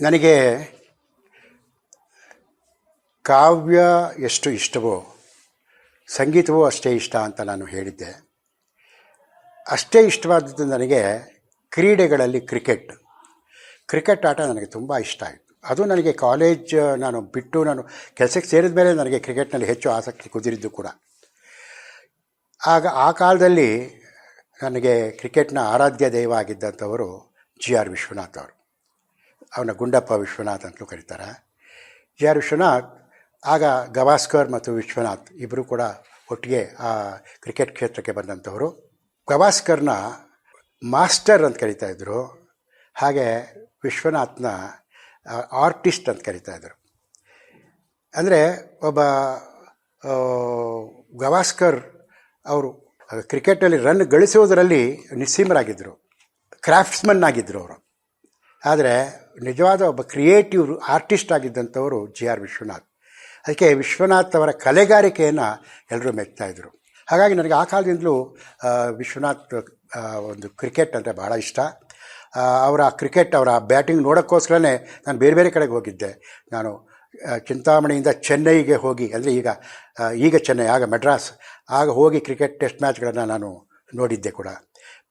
ನನಗೆ ಕಾವ್ಯ ಎಷ್ಟು ಇಷ್ಟವೋ, ಸಂಗೀತವೂ ಅಷ್ಟೇ ಇಷ್ಟ ಅಂತ ನಾನು ಹೇಳಿದ್ದೆ. ಅಷ್ಟೇ ಇಷ್ಟವಾದದ್ದು ನನಗೆ ಕ್ರೀಡೆಗಳಲ್ಲಿ ಕ್ರಿಕೆಟ್. ಕ್ರಿಕೆಟ್ ಆಟ ನನಗೆ ತುಂಬ ಇಷ್ಟ ಆಯಿತು. ಅದು ನನಗೆ ಕಾಲೇಜ್, ನಾನು ಬಿಟ್ಟು ನಾನು ಕೆಲಸಕ್ಕೆ ಸೇರಿದ ಮೇಲೆ ನನಗೆ ಕ್ರಿಕೆಟ್ನಲ್ಲಿ ಹೆಚ್ಚು ಆಸಕ್ತಿ ಕುದಿರಿದ್ದು ಕೂಡ. ಆಗ ಆ ಕಾಲದಲ್ಲಿ ನನಗೆ ಕ್ರಿಕೆಟ್ನ ಆರಾಧ್ಯ ದೈವ ಆಗಿದ್ದಂಥವರು ಜಿ ಆರ್ ವಿಶ್ವನಾಥ್ ಅವರು. ಅವನ ಗುಂಡಪ್ಪ ವಿಶ್ವನಾಥ್ ಅಂತಲೂ ಕರೀತಾರೆ. ಜಿ ಆರ್ ವಿಶ್ವನಾಥ್, ಆಗ ಗವಾಸ್ಕರ್ ಮತ್ತು ವಿಶ್ವನಾಥ್ ಇಬ್ಬರು ಕೂಡ ಒಟ್ಟಿಗೆ ಆ ಕ್ರಿಕೆಟ್ ಕ್ಷೇತ್ರಕ್ಕೆ ಬಂದಂಥವರು. ಗವಾಸ್ಕರ್ನ ಮಾಸ್ಟರ್ ಅಂತ ಕರಿತಾ ಇದ್ದರು ಹಾಗೆ ವಿಶ್ವನಾಥ್ನ ಆರ್ಟಿಸ್ಟ್ ಅಂತ ಕರಿತಾ ಇದ್ದರು ಅಂದರೆ ಒಬ್ಬ ಗವಾಸ್ಕರ್ ಅವರು ಕ್ರಿಕೆಟಲ್ಲಿ ರನ್ ಗಳಿಸುವುದರಲ್ಲಿ ನಿಸ್ಸೀಮರಾಗಿದ್ದರು ಕ್ರಾಫ್ಟ್ಸ್ಮನ್ ಆಗಿದ್ದರು ಅವರು. ಆದರೆ ನಿಜವಾದ ಒಬ್ಬ ಕ್ರಿಯೇಟಿವ್ ಆರ್ಟಿಸ್ಟ್ ಆಗಿದ್ದಂಥವರು ಜಿ ಆರ್ ವಿಶ್ವನಾಥ್. ಅದಕ್ಕೆ ವಿಶ್ವನಾಥ್ ಅವರ ಕಲೆಗಾರಿಕೆಯನ್ನು ಎಲ್ಲರೂ ಮೆಚ್ತಾಯಿದ್ರು ಹಾಗಾಗಿ ನನಗೆ ಆ ಕಾಲದಿಂದಲೂ ವಿಶ್ವನಾಥ್ ಒಂದು ಕ್ರಿಕೆಟ್ ಅಂದರೆ ಭಾಳ ಇಷ್ಟ. ಅವರ ಕ್ರಿಕೆಟ್, ಅವರ ಬ್ಯಾಟಿಂಗ್ ನೋಡೋಕ್ಕೋಸ್ಕರನೇ ನಾನು ಬೇರೆ ಬೇರೆ ಕಡೆಗೆ ಹೋಗಿದ್ದೆ. ನಾನು ಚಿಂತಾಮಣಿಯಿಂದ ಚೆನ್ನೈಗೆ ಹೋಗಿ ಅಂದರೆ ಈಗ ಈಗ ಚೆನ್ನೈ, ಆಗ ಮೆಡ್ರಾಸ್ ಆಗ ಹೋಗಿ ಕ್ರಿಕೆಟ್ ಟೆಸ್ಟ್ ಮ್ಯಾಚ್ಗಳನ್ನು ನಾನು ನೋಡಿದ್ದೆ ಕೂಡ.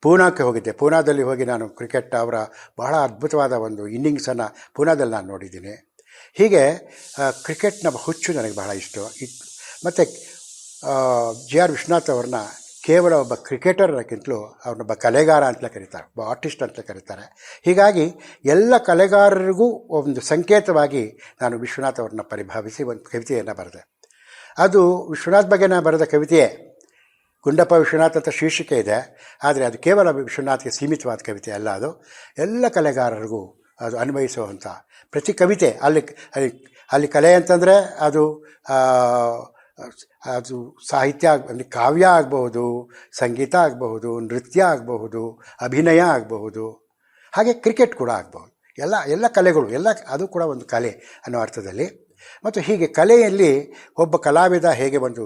ಪೂನಾಕ್ಕೆ ಹೋಗಿದ್ದೆ. ಪೂನಾದಲ್ಲಿ ಹೋಗಿ ನಾನು ಕ್ರಿಕೆಟ್ ಅವರ ಬಹಳ ಅದ್ಭುತವಾದ ಒಂದು ಇನ್ನಿಂಗ್ಸನ್ನು ಪೂನಾದಲ್ಲಿ ನಾನು ನೋಡಿದ್ದೀನಿ. ಹೀಗೆ ಕ್ರಿಕೆಟ್ನ ಹುಚ್ಚು ನನಗೆ ಬಹಳ ಇಷ್ಟ. ಇತ್ತು ಮತ್ತು ಜಿ ಆರ್ ವಿಶ್ವನಾಥ್ ಅವ್ರನ್ನ ಕೇವಲ ಒಬ್ಬ ಕ್ರಿಕೆಟರ್ ಅನ್ನೋಕ್ಕಿಂತಲೂ ಅವ್ರನ್ನೊಬ್ಬ ಕಲೆಗಾರ ಅಂತಲೇ ಕರೀತಾರೆ. ಒಬ್ಬ ಆರ್ಟಿಸ್ಟ್ ಅಂತಲೇ ಕರೀತಾರೆ. ಹೀಗಾಗಿ, ಎಲ್ಲ ಕಲೆಗಾರರಿಗೂ ಒಂದು ಸಂಕೇತವಾಗಿ ನಾನು ವಿಶ್ವನಾಥ್ ಅವ್ರನ್ನ ಪರಿಭಾವಿಸಿ ಒಂದು ಕವಿತೆಯನ್ನು ಬರೆದೆ. ಅದು ವಿಶ್ವನಾಥ್ ಬಗ್ಗೆ ನಾನು ಬರೆದ ಕವಿತೆಯೇ. ಗುಂಡಪ್ಪ ವಿಶ್ವನಾಥ್ ಅಂತ ಶೀರ್ಷಿಕೆ ಇದೆ. ಆದರೆ ಅದು ಕೇವಲ ವಿಶ್ವನಾಥ್ಗೆ ಸೀಮಿತವಾದ ಕವಿತೆ ಅಲ್ಲ ಅದು. ಎಲ್ಲ ಕಲೆಗಾರರಿಗೂ ಅದು ಅನ್ವಯಿಸುವಂಥ ಪ್ರತಿ ಕವಿತೆ ಅಲ್ಲಿ ಅಲ್ಲಿ ಅಲ್ಲಿ ಕಲೆ ಅಂತಂದರೆ ಅದು ಅದು ಸಾಹಿತ್ಯ ಅಂದರೆ ಕಾವ್ಯ ಆಗಬಹುದು, ಸಂಗೀತ ಆಗಬಹುದು, ನೃತ್ಯ ಆಗಬಹುದು, ಅಭಿನಯ ಆಗಬಹುದು. ಹಾಗೆ ಕ್ರಿಕೆಟ್ ಕೂಡ ಆಗಬಹುದು. ಎಲ್ಲ ಎಲ್ಲ ಕಲೆಗಳು, ಎಲ್ಲ, ಅದು ಕೂಡ ಒಂದು ಕಲೆ ಅನ್ನೋ ಅರ್ಥದಲ್ಲಿ. ಮತ್ತು ಹೀಗೆ ಕಲೆಯಲ್ಲಿ ಒಬ್ಬ ಕಲಾವಿದ ಹೇಗೆ ಒಂದು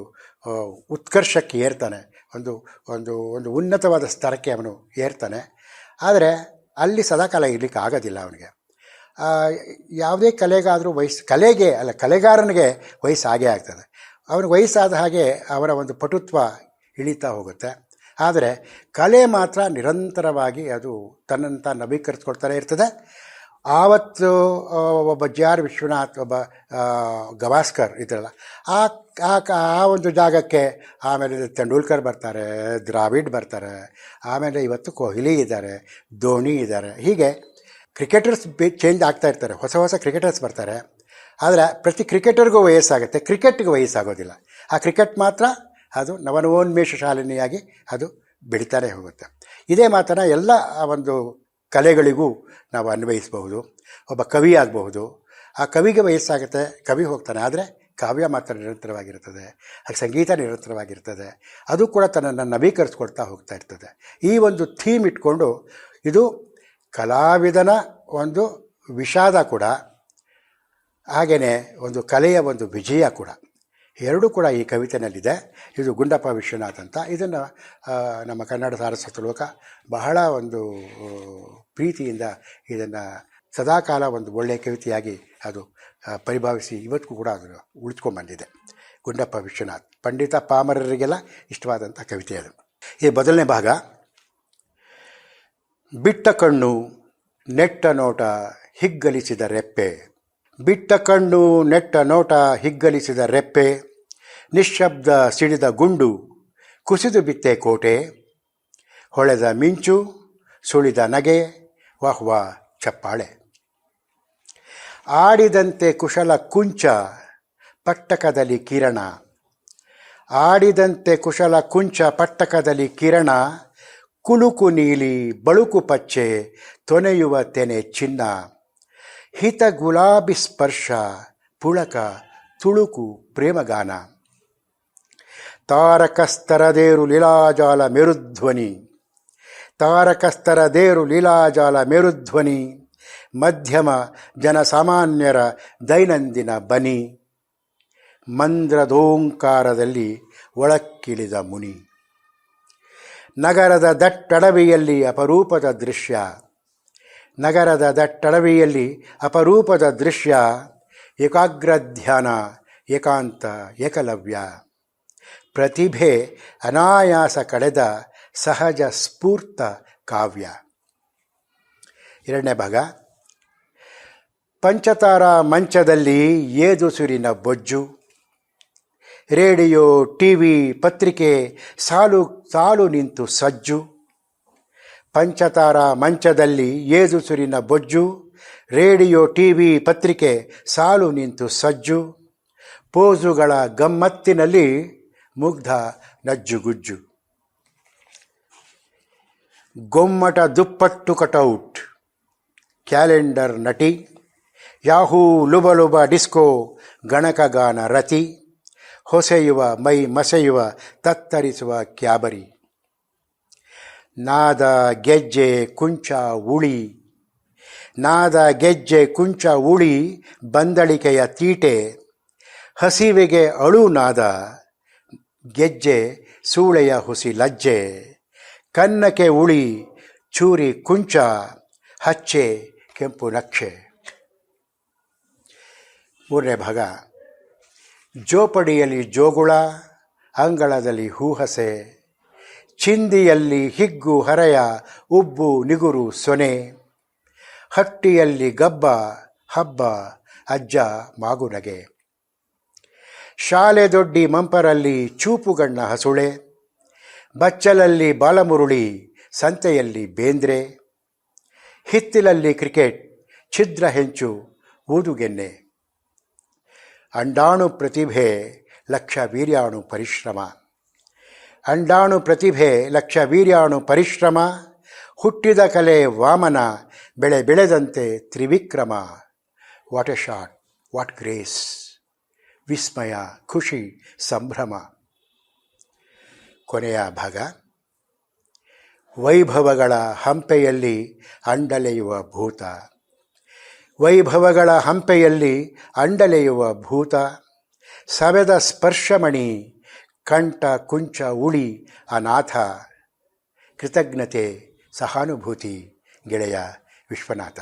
ಉತ್ಕರ್ಷಕ್ಕೆ ಏರ್ತಾನೆ. ಒಂದು ಒಂದು ಒಂದು ಉನ್ನತವಾದ ಸ್ತರಕ್ಕೆ ಅವನು ಏರ್ತಾನೆ. ಆದರೆ ಅಲ್ಲಿ ಸದಾಕಾಲ ಇರಲಿಕ್ಕೆ ಆಗೋದಿಲ್ಲ ಅವನಿಗೆ. ಯಾವುದೇ ಕಲೆಗಾದರೂ ವಯಸ್ಸು ಕಲೆಗೆ ಅಲ್ಲ, ಕಲೆಗಾರನಿಗೆ ವಯಸ್ಸು ಆಗೇ ಆಗ್ತದೆ. ಅವನಿಗೆ ವಯಸ್ಸಾದ ಹಾಗೆ ಅವರ ಒಂದು ಪಟುತ್ವ ಇಳಿತಾ ಹೋಗುತ್ತೆ. ಆದರೆ ಕಲೆ ಮಾತ್ರ ನಿರಂತರವಾಗಿ ಅದು ತನ್ನಂತ ನವೀಕರಿಸ್ಕೊಳ್ತಾನೆ ಇರ್ತದೆ. ಆವತ್ತು ಒಬ್ಬ ಜಿ ಆರ್ ವಿಶ್ವನಾಥ್, ಒಬ್ಬ ಗವಾಸ್ಕರ್ ಇದ್ರಲ್ಲ, ಆ ಆ ಆ ಒಂದು ಜಾಗಕ್ಕೆ ಆಮೇಲೆ ತೆಂಡೂಲ್ಕರ್ ಬರ್ತಾರೆ, ದ್ರಾವಿಡ್ ಬರ್ತಾರೆ, ಆಮೇಲೆ ಇವತ್ತು ಕೊಹ್ಲಿ ಇದ್ದಾರೆ, ಧೋನಿ ಇದ್ದಾರೆ, ಹೀಗೆ ಕ್ರಿಕೆಟರ್ಸ್ ಚೇಂಜ್ ಆಗ್ತಾ ಇರ್ತಾರೆ, ಹೊಸ ಹೊಸ ಕ್ರಿಕೆಟರ್ಸ್ ಬರ್ತಾರೆ, ಆದರೆ ಪ್ರತಿ ಕ್ರಿಕೆಟರ್ಗೂ ವಯಸ್ಸಾಗುತ್ತೆ, ಕ್ರಿಕೆಟ್ಗೆ ವಯಸ್ಸಾಗೋದಿಲ್ಲ. ಆ ಕ್ರಿಕೆಟ್ ಮಾತ್ರ ಅದು ನವನವೋನ್ಮೇಷ ಶಾಲಿನಿಯಾಗಿ ಅದು ಬೆಳೀತಾನೆ ಹೋಗುತ್ತೆ. ಇದೇ ಮಾತನ್ನು ಎಲ್ಲ ಒಂದು ಕಲೆಗಳಿಗೂ ನಾವು ಅನ್ವಯಿಸಬಹುದು. ಒಬ್ಬ ಕವಿ ಆಗಬಹುದು. ಆ ಕವಿಗೆ ವಯಸ್ಸಾಗುತ್ತೆ, ಕವಿ ಹೋಗ್ತಾನೆ, ಆದರೆ ಕಾವ್ಯ ಮಾತ್ರ ನಿರಂತರವಾಗಿರ್ತದೆ ಹಾಗೆ ಸಂಗೀತ ನಿರಂತರವಾಗಿರ್ತದೆ. ಅದು ಕೂಡ ತನ್ನನ್ನು ನವೀಕರಿಸ್ಕೊಳ್ತಾ ಹೋಗ್ತಾ ಇರ್ತದೆ. ಈ ಒಂದು ಥೀಮ್ ಇಟ್ಕೊಂಡು ಇದು ಕಲಾವಿದನ ಒಂದು ವಿಷಾದ ಕೂಡ ಹಾಗೆಯೇ ಒಂದು ಕಲೆಯ ಒಂದು ವಿಜಯ ಕೂಡ. ಎರಡೂ ಕೂಡ ಈ ಕವಿತೆಯಲ್ಲಿದೆ ಇದು ಗುಂಡಪ್ಪ ವಿಶ್ವನಾಥ್ ಅಂತ. ಇದನ್ನು ನಮ್ಮ ಕನ್ನಡ ಸಾರಸ್ವತ ಲೋಕ ಬಹಳ ಒಂದು ಪ್ರೀತಿಯಿಂದ ಇದನ್ನು ಸದಾಕಾಲ ಒಂದು ಒಳ್ಳೆಯ ಕವಿತೆಯಾಗಿ ಅದು ಪರಿಭಾವಿಸಿ ಇವತ್ತಿಗೂ ಕೂಡ ಅದು ಉಳಿಸ್ಕೊಂಡ್ಬಂದಿದೆ ಗುಂಡಪ್ಪ ವಿಶ್ವನಾಥ್, ಪಂಡಿತ ಪಾಮರರಿಗೆಲ್ಲ ಇಷ್ಟವಾದಂಥ ಕವಿತೆ ಅದು. ಈ ಮೊದಲನೇ ಭಾಗ, ಬಿಟ್ಟ ಕಣ್ಣು ನೆಟ್ಟ ನೋಟ ಹಿಗ್ಗಲಿಸಿದ ರೆಪ್ಪೆ. ಬಿಟ್ಟ ಕಣ್ಣು ನೆಟ್ಟ ನೋಟ ಹಿಗ್ಗಲಿಸಿದ ರೆಪ್ಪೆ. ನಿಶ್ಶಬ್ದ ಸಿಡಿದ ಗುಂಡು, ಕುಸಿದು ಬಿತ್ತೆ ಕೋಟೆ, ಹೊಳೆದ ಮಿಂಚು, ಸುಳಿದ ನಗೆ ವಾಹ್ ವಾ ಚಪ್ಪಾಳೆ. ಆಡಿದಂತೆ ಕುಶಲ ಕುಂಚ, ಪಟ್ಟಕದಲ್ಲಿ ಕಿರಣ. ಆಡಿದಂತೆ ಕುಶಲ ಕುಂಚ, ಪಟ್ಟಕದಲ್ಲಿ ಕಿರಣ. ಕುಲುಕು ನೀಲಿ, ಬಳುಕು ಪಚ್ಚೆ, ತೊನೆಯುವ ತೆನೆ ಚಿನ್ನ. ಹಿತ ಗುಲಾಬಿ ಸ್ಪರ್ಶ, ಪುಳಕ ತುಳುಕು ಪ್ರೇಮಗಾನ. ತಾರಕಸ್ತರದೇರು ಲೀಲಾಜಾಲ ಮೇರುಧ್ವನಿ. ತಾರಕಸ್ತರದೇರು ಲೀಲಾಜಾಲ ಮೇರುಧ್ವನಿ. ಮಧ್ಯಮ ಜನಸಾಮಾನ್ಯರ ದೈನಂದಿನ ಬನಿ. ಮಂದ್ರದೋಂಕಾರದಲ್ಲಿ ಒಳಕ್ಕಿಳಿದ ಮುನಿ. ನಗರದ ದಟ್ಟಡವಿಯಲ್ಲಿ ಅಪರೂಪದ ದೃಶ್ಯ. ನಗರದ ದಟ್ಟಡವಿಯಲ್ಲಿ ಅಪರೂಪದ ದೃಶ್ಯ. ಏಕಾಗ್ರ ಧ್ಯಾನ ಏಕಾಂತ, ಏಕಲವ್ಯ. ಪ್ರತಿಭೆ ಅನಾಯಾಸ ಕಳೆದ ಸಹಜ ಸ್ಫೂರ್ತ ಕಾವ್ಯ. ಎರಡನೇ ಭಾಗ, ಪಂಚತಾರ ಮಂಚದಲ್ಲಿ ಏದುಸುರಿನ ಬೊಜ್ಜು. ರೇಡಿಯೋ, ಟಿವಿ, ಪತ್ರಿಕೆ ಸಾಲು ಸಾಲು ನಿಂತು ಸಜ್ಜು. ಪಂಚತಾರ ಮಂಚದಲ್ಲಿ ಏದುಸುರಿನ ಬೊಜ್ಜು. ರೇಡಿಯೋ, ಟಿವಿ, ಪತ್ರಿಕೆ ಸಾಲು ನಿಂತು ಸಜ್ಜು. ಪೋಸುಗಳ ಗಮ್ಮತ್ತಿನಲ್ಲಿ ಮುಗ್ಧ ನಜ್ಜುಗುಜ್ಜು. ಗೊಮ್ಮಟ ದುಪ್ಪಟ್ಟು ಕಟೌಟ್. ಕ್ಯಾಲೆಂಡರ್ ನಟಿ. ಯಾಹೂ ಲುಬಲುಬ ಡಿಸ್ಕೋ ಗಣಕಗಾನ ರತಿ. ಹೊಸೆಯುವ ಮೈ ಮಸೆಯುವ ತತ್ತರಿಸುವ ಕ್ಯಾಬರಿ. ನಾದ ಗೆಜ್ಜೆ ಕುಂಚ ಉಳಿ. ನಾದ ಗೆಜ್ಜೆ ಕುಂಚ ಉಳಿ ಬಂದಳಿಕೆಯ ತೀಟೆ. ಹಸಿವೆಗೆ ಅಳು ನಾದ. ಗೆಜ್ಜೆ, ಸೂಳೆಯ ಹುಸಿ ಲಜ್ಜೆ, ಕನ್ನಕೆ ಉಳಿ, ಚೂರಿ ಕುಂಚ, ಹಚ್ಚೆ ಕೆಂಪು ನಕ್ಷೆ. ಮೂರನೇ ಭಾಗ, ಜೋಪಡಿಯಲ್ಲಿ ಜೋಗುಳ, ಅಂಗಳದಲ್ಲಿ ಹೂಹಸೆ, ಚಿಂದಿಯಲ್ಲಿ ಹಿಗ್ಗು ಹರೆಯ, ಉಬ್ಬು ನಿಗುರು ಸೊನೆ, ಹಟ್ಟಿಯಲ್ಲಿ ಗಬ್ಬ, ಹಬ್ಬ, ಅಜ್ಜ, ಮಾಗುನಗೆ. ಶಾಲೆ ದೊಡ್ಡಿ ಮಂಪರಲ್ಲಿ ಚೂಪುಗಣ್ಣ ಹಸುಳೆ, ಬಚ್ಚಲಲ್ಲಿ ಬಾಲಮುರುಳಿ, ಸಂತೆಯಲ್ಲಿ ಬೇಂದ್ರೆ, ಹಿತ್ತಿಲಲ್ಲಿ ಕ್ರಿಕೆಟ್, ಛಿದ್ರ ಹೆಂಚು, ಊದುಗೆನ್ನೆ. ಅಂಡಾಣು ಪ್ರತಿಭೆ ಲಕ್ಷ ವೀರ್ಯಾಣು ಪರಿಶ್ರಮ. ಅಂಡಾಣು ಪ್ರತಿಭೆ ಲಕ್ಷ ವೀರ್ಯಾಣು ಪರಿಶ್ರಮ. ಹುಟ್ಟಿದ ಕಲೆ ವಾಮನ, ಬೆಳೆ ಬೆಳೆದಂತೆ Trivikrama. What a shot, what grace. ವಿಸ್ಮಯ, ಖುಷಿ, ಸಂಭ್ರಮ. ಕೊನೆಯ ಭಾಗ, ವೈಭವಗಳ ಹಂಪೆಯಲ್ಲಿ ಅಂಡಲೆಯುವ ಭೂತ. ವೈಭವಗಳ ಹಂಪೆಯಲ್ಲಿ ಅಂಡಲೆಯುವ ಭೂತ. ಸವೆದ ಸ್ಪರ್ಶಮಣಿ, ಕಂಠ ಕುಂಚ ಉಳಿ, ಅನಾಥ. ಕೃತಜ್ಞತೆ, ಸಹಾನುಭೂತಿ, ಗೆಳೆಯ ವಿಶ್ವನಾಥ.